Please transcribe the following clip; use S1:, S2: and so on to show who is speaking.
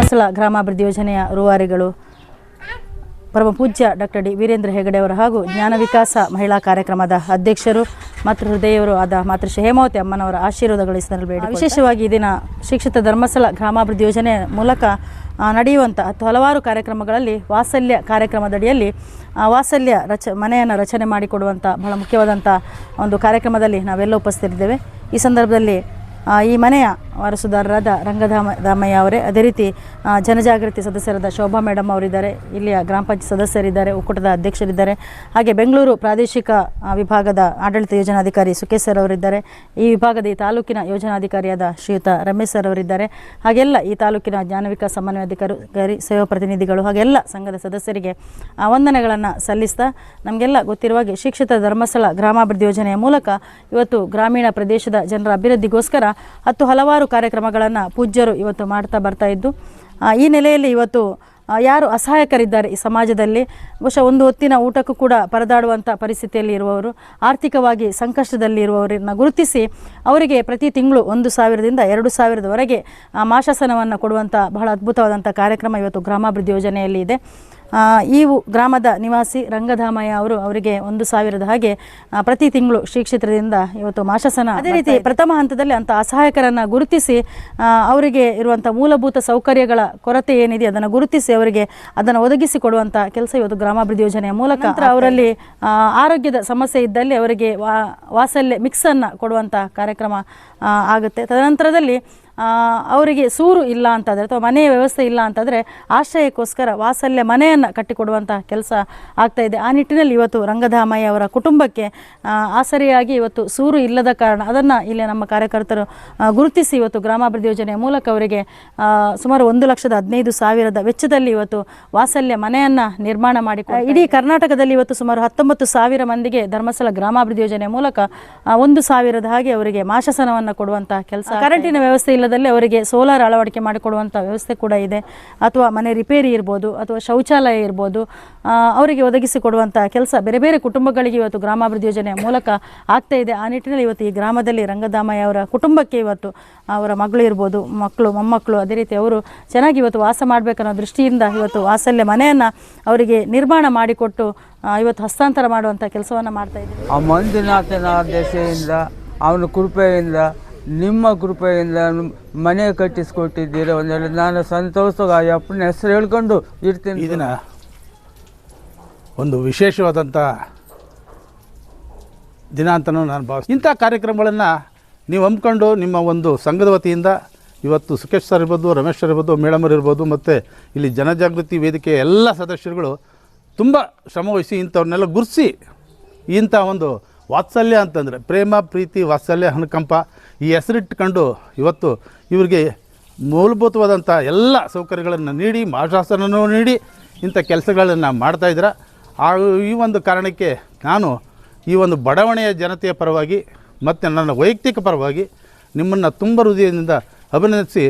S1: ಧರ್ಮಸ್ಥಳ ಗ್ರಾಮಾಭಿವೃದ್ಧಿ ಯೋಜನೆಯ ರೂವಾರಿಗಳು. ಪರಮ ಪೂಜ್ಯ ಡಾಕ್ಟರ್ ಡಿ ವೀರೇಂದ್ರ ಹೆಗಡೆ ಅವರು ಹಾಗೂ ಜ್ಞಾನ ವಿಕಾಸ ಮಹಿಳಾ ಕಾರ್ಯಕ್ರಮದ ಅಧ್ಯಕ್ಷರು ಮಾತೃ ಹೃದಯವರು ಆದ ಮಾತೃಶ್ರೀ ಹೇಮಾವತಿ ಅಮ್ಮನವರ ಆಶೀರ್ವಾದಗಳಿಸಿದಲ್ಲಿ ಬೇಡ ವಿಶೇಷವಾಗಿ ದಿನ ಶಿಕ್ಷಿತ ಧರ್ಮಸ್ಥಳ ಗ್ರಾಮಾಭಿವೃದ್ಧಿ ಯೋಜನೆ ಮೂಲಕ ನಡೆಯುವಂಥ ಹತ್ತು ಹಲವಾರು ಕಾರ್ಯಕ್ರಮಗಳಲ್ಲಿ ವಾತ್ಸಲ್ಯ ಕಾರ್ಯಕ್ರಮದಡಿಯಲ್ಲಿ ವಾತ್ಸಲ್ಯ ರಚ ಮನೆಯನ್ನು ರಚನೆ ಮಾಡಿಕೊಡುವಂಥ ಬಹಳ ಮುಖ್ಯವಾದಂಥ ಒಂದು ಕಾರ್ಯಕ್ರಮದಲ್ಲಿ ನಾವೆಲ್ಲ ಉಪಸ್ಥಿತಿದ್ದೇವೆ. ಈ ಸಂದರ್ಭದಲ್ಲಿ ಈ ಮನೆಯ ವಾರಸುದಾರರಾದ ರಂಗಧಾಮ ದಾಮಯ್ಯ ಅವರೇ. ಅದೇ ರೀತಿ ಜನಜಾಗೃತಿ ಸದಸ್ಯರಾದ ಶೋಭಾ ಮೇಡಮ್ ಅವರಿದ್ದಾರೆ. ಇಲ್ಲಿಯ ಗ್ರಾಮ ಪಂಚಾಯತ್ ಸದಸ್ಯರಿದ್ದಾರೆ, ಒಕ್ಕೂಟದ ಅಧ್ಯಕ್ಷರಿದ್ದಾರೆ. ಹಾಗೆ ಬೆಂಗಳೂರು ಪ್ರಾದೇಶಿಕ ವಿಭಾಗದ ಆಡಳಿತ ಯೋಜನಾಧಿಕಾರಿ ಸುಖೇಶ್ ಸರ್ ಅವರಿದ್ದಾರೆ. ಈ ವಿಭಾಗದ ಈ ತಾಲೂಕಿನ ಯೋಜನಾಧಿಕಾರಿಯಾದ ಶ್ರೀಯುತ ರಮೇಶ್ ಸರ್ ಅವರಿದ್ದಾರೆ. ಹಾಗೆಲ್ಲ ಈ ತಾಲೂಕಿನ ಜ್ಞಾನವಿಕ ಸಮನ್ವಯ ಸಮನ್ವಯಾಧಿಕಾರಿ, ಸೇವಾ ಪ್ರತಿನಿಧಿಗಳು, ಹಾಗೆಲ್ಲ ಸಂಘದ ಸದಸ್ಯರಿಗೆ ವಂದನೆಗಳನ್ನು ಸಲ್ಲಿಸ್ತಾ, ನಮಗೆಲ್ಲ ಗೊತ್ತಿರುವ ಹಾಗೆ ಶಿಕ್ಷಿತ ಧರ್ಮಸ್ಥಳ ಗ್ರಾಮಾಭಿವೃದ್ಧಿ ಯೋಜನೆಯ ಮೂಲಕ ಇವತ್ತು ಗ್ರಾಮೀಣ ಪ್ರದೇಶದ ಜನರ ಅಭಿವೃದ್ಧಿಗೋಸ್ಕರ ಹತ್ತು ಹಲವಾರು ಕಾರ್ಯಕ್ರಮಗಳನ್ನು ಪೂಜ್ಯರು ಇವತ್ತು ಮಾಡ್ತಾ ಬರ್ತಾ ಇದ್ದು ಈ ನೆಲೆಯಲ್ಲಿ ಇವತ್ತು ಯಾರು ಅಸಹಾಯಕರಿದ್ದಾರೆ ಈ ಸಮಾಜದಲ್ಲಿ? ಬಹುಶಃ ಒಂದು ಹೊತ್ತಿನ ಊಟಕ್ಕೂ ಕೂಡ ಪರದಾಡುವಂಥ ಪರಿಸ್ಥಿತಿಯಲ್ಲಿ ಇರುವವರು, ಆರ್ಥಿಕವಾಗಿ ಸಂಕಷ್ಟದಲ್ಲಿ ಇರುವವರನ್ನು ಗುರುತಿಸಿ ಅವರಿಗೆ ಪ್ರತಿ ತಿಂಗಳು ಒಂದು ಸಾವಿರದಿಂದ ಎರಡು ಸಾವಿರದವರೆಗೆ ಮಾಶಾಸನವನ್ನು ಕೊಡುವಂಥ ಬಹಳ ಅದ್ಭುತವಾದಂಥ ಕಾರ್ಯಕ್ರಮ ಇವತ್ತು ಗ್ರಾಮಾಭಿವೃದ್ಧಿ ಯೋಜನೆಯಲ್ಲಿ ಇದೆ. ಈ ಗ್ರಾಮದ ನಿವಾಸಿ ರಂಗಧಾಮಯ್ಯ ಅವರು ಅವರಿಗೆ ಒಂದು ಸಾವಿರದ ಹಾಗೆ ಪ್ರತಿ ತಿಂಗಳು ಶ್ರೀ ಕ್ಷೇತ್ರದಿಂದ ಇವತ್ತು ಮಾಶಾಸನ ಅದೇ ರೀತಿ ಪ್ರಥಮ ಹಂತದಲ್ಲಿ ಅಂತ ಅಸಹಾಯಕರನ್ನು ಗುರುತಿಸಿ ಅವರಿಗೆ ಇರುವಂಥ ಮೂಲಭೂತ ಸೌಕರ್ಯಗಳ ಕೊರತೆ ಏನಿದೆ ಅದನ್ನು ಗುರುತಿಸಿ ಅವರಿಗೆ ಅದನ್ನು ಒದಗಿಸಿ ಕೊಡುವಂಥ ಕೆಲಸ ಇವತ್ತು ಗ್ರಾಮಾಭಿವೃದ್ಧಿ ಯೋಜನೆಯ ಮೂಲಕ ಅವರಲ್ಲಿ ಆರೋಗ್ಯದ ಸಮಸ್ಯೆ ಇದ್ದಲ್ಲಿ ಅವರಿಗೆ ವಾ ವಾಸಲ್ಯ ಮಿಕ್ಸನ್ನು ಕೊಡುವಂಥ ಕಾರ್ಯಕ್ರಮ ಆಗುತ್ತೆ. ತದನಂತರದಲ್ಲಿ ಅವರಿಗೆ ಸೂರು ಇಲ್ಲ ಅಂತಂದರೆ ಅಥವಾ ಮನೆಯ ವ್ಯವಸ್ಥೆ ಇಲ್ಲ ಅಂತಂದರೆ ಆಶ್ರಯಕ್ಕೋಸ್ಕರ ವಾಸಲ್ಯ ಮನೆಯನ್ನು ಕಟ್ಟಿಕೊಡುವಂಥ ಕೆಲಸ ಆಗ್ತಾ ಇದೆ. ಆ ನಿಟ್ಟಿನಲ್ಲಿ ಇವತ್ತು ರಂಗಧಾಮಯ್ಯ ಅವರ ಕುಟುಂಬಕ್ಕೆ ಆಸರಿಯಾಗಿ ಇವತ್ತು ಸೂರು ಇಲ್ಲದ ಕಾರಣ ಅದನ್ನು ಇಲ್ಲಿ ನಮ್ಮ ಕಾರ್ಯಕರ್ತರು ಗುರುತಿಸಿ ಇವತ್ತು ಗ್ರಾಮಾಭಿವೃದ್ಧಿ ಯೋಜನೆಯ ಮೂಲಕ ಅವರಿಗೆ ಸುಮಾರು ಒಂದು ಲಕ್ಷದ ಹದಿನೈದು ಸಾವಿರದ ವೆಚ್ಚದಲ್ಲಿ ಇವತ್ತು ವಾಸಲ್ಯ ಮನೆಯನ್ನು ನಿರ್ಮಾಣ ಮಾಡಿ ಇಡೀ ಕರ್ನಾಟಕದಲ್ಲಿ ಇವತ್ತು ಸುಮಾರು ಹತ್ತೊಂಬತ್ತು ಸಾವಿರ ಮಂದಿಗೆ ಧರ್ಮಸ್ಥಳ ಗ್ರಾಮಾಭಿವೃದ್ಧಿ ಯೋಜನೆಯ ಮೂಲಕ ಒಂದು ಸಾವಿರದ ಹಾಗೆ ಅವರಿಗೆ ಮಾಶಾಸನವನ್ನು ಕೊಡುವಂತಹ ಕೆಲಸ ಕರೆಂಟಿನ ವ್ಯವಸ್ಥೆ ಇಲ್ಲದಲ್ಲಿ ಅವರಿಗೆ ಸೋಲಾರ್ ಅಳವಡಿಕೆ ಮಾಡಿಕೊಡುವಂಥ ವ್ಯವಸ್ಥೆ ಕೂಡ ಇದೆ. ಅಥವಾ ಮನೆ ರಿಪೇರಿ ಇರ್ಬೋದು, ಅಥವಾ ಶೌಚಾಲಯ ಇರ್ಬೋದು ಅವರಿಗೆ ಒದಗಿಸಿಕೊಡುವಂಥ ಕೆಲಸ ಬೇರೆ ಬೇರೆ ಕುಟುಂಬಗಳಿಗೆ ಇವತ್ತು ಗ್ರಾಮಾಭಿವೃದ್ಧಿ ಯೋಜನೆಯ ಮೂಲಕ ಆಗ್ತಾ ಇದೆ. ಆ ನಿಟ್ಟಿನಲ್ಲಿ ಇವತ್ತು ಈ ಗ್ರಾಮದಲ್ಲಿ ರಂಗದಾಮಯ್ಯ ಅವರ ಕುಟುಂಬಕ್ಕೆ ಇವತ್ತು ಅವರ ಮಗಳು ಇರ್ಬೋದು, ಮಕ್ಕಳು, ಮೊಮ್ಮಕ್ಕಳು, ಅದೇ ರೀತಿ ಅವರು ಚೆನ್ನಾಗಿ ಇವತ್ತು ವಾಸ ಮಾಡಬೇಕನ್ನೋ ದೃಷ್ಟಿಯಿಂದ ಇವತ್ತು ವಾಸಲ್ಯ ಮನೆಯನ್ನು ಅವರಿಗೆ ನಿರ್ಮಾಣ ಮಾಡಿಕೊಟ್ಟು ಇವತ್ತು ಹಸ್ತಾಂತರ ಮಾಡುವಂಥ ಕೆಲಸವನ್ನು ಮಾಡ್ತಾ ಇದ್ದೀವಿ
S2: ಆ ಮಂಜುನಾಥನ ದೆಸೆಯಿಂದ ಅವನ ಕೃಪೆಯಿಂದ ನಿಮ್ಮ ಕೃಪೆಯಿಂದ ಮನೆ ಕಟ್ಟಿಸ್ಕೊಟ್ಟಿದ್ದೀರ ಒಂದೆರಡು ನಾನು ಸಂತೋಷವಾಗಿ ಅಪ್ಪನ ಹೆಸರು ಹೇಳ್ಕೊಂಡು ಇರ್ತೀನಿ.
S3: ಇದನ್ನು ಒಂದು ವಿಶೇಷವಾದಂಥ ದಿನ ಅಂತಲೂ ನಾನು ಭಾವಿಸ್ತೀನಿ ಇಂಥ ಕಾರ್ಯಕ್ರಮಗಳನ್ನು ನೀವು ಹಮ್ಮಿಕೊಂಡು ನಿಮ್ಮ ಒಂದು ಸಂಘದ ವತಿಯಿಂದ ಇವತ್ತು ಸುಖೇಶ್ ಸರ್ ಇರ್ಬೋದು, ರಮೇಶ್ ಸರ್ ಇರ್ಬೋದು ಮೇಡಮರ್ ಇರ್ಬೋದು, ಮತ್ತು ಇಲ್ಲಿ ಜನಜಾಗೃತಿ ವೇದಿಕೆಯ ಎಲ್ಲ ಸದಸ್ಯರುಗಳು ತುಂಬ ಶ್ರಮವಹಿಸಿ ಇಂಥವ್ರನ್ನೆಲ್ಲ ಗುರ್ಸಿ ಇಂಥ ಒಂದು ವಾತ್ಸಲ್ಯ ಅಂತಂದರೆ ಪ್ರೇಮ, ಪ್ರೀತಿ, ವಾತ್ಸಲ್ಯ ಅನುಕಂಪ ಈ ಹೆಸರಿಟ್ಕೊಂಡು ಇವತ್ತು ಇವರಿಗೆ ಮೂಲಭೂತವಾದಂಥ ಎಲ್ಲ ಸೌಕರ್ಯಗಳನ್ನು ನೀಡಿ ಮಾಶಾಸನನೂ ನೀಡಿ ಇಂಥ ಕೆಲಸಗಳನ್ನು ಮಾಡ್ತಾಯಿದ್ರೆ ಆ ಈ ಒಂದು ಕಾರಣಕ್ಕೆ ನಾನು ಈ ಒಂದು ಬಡಾವಣೆಯ ಜನತೆಯ ಪರವಾಗಿ ಮತ್ತು ನನ್ನ ವೈಯಕ್ತಿಕ ಪರವಾಗಿ ನಿಮ್ಮನ್ನು ತುಂಬ ಹೃದಯದಿಂದ ಅಭಿನಂದಿಸಿ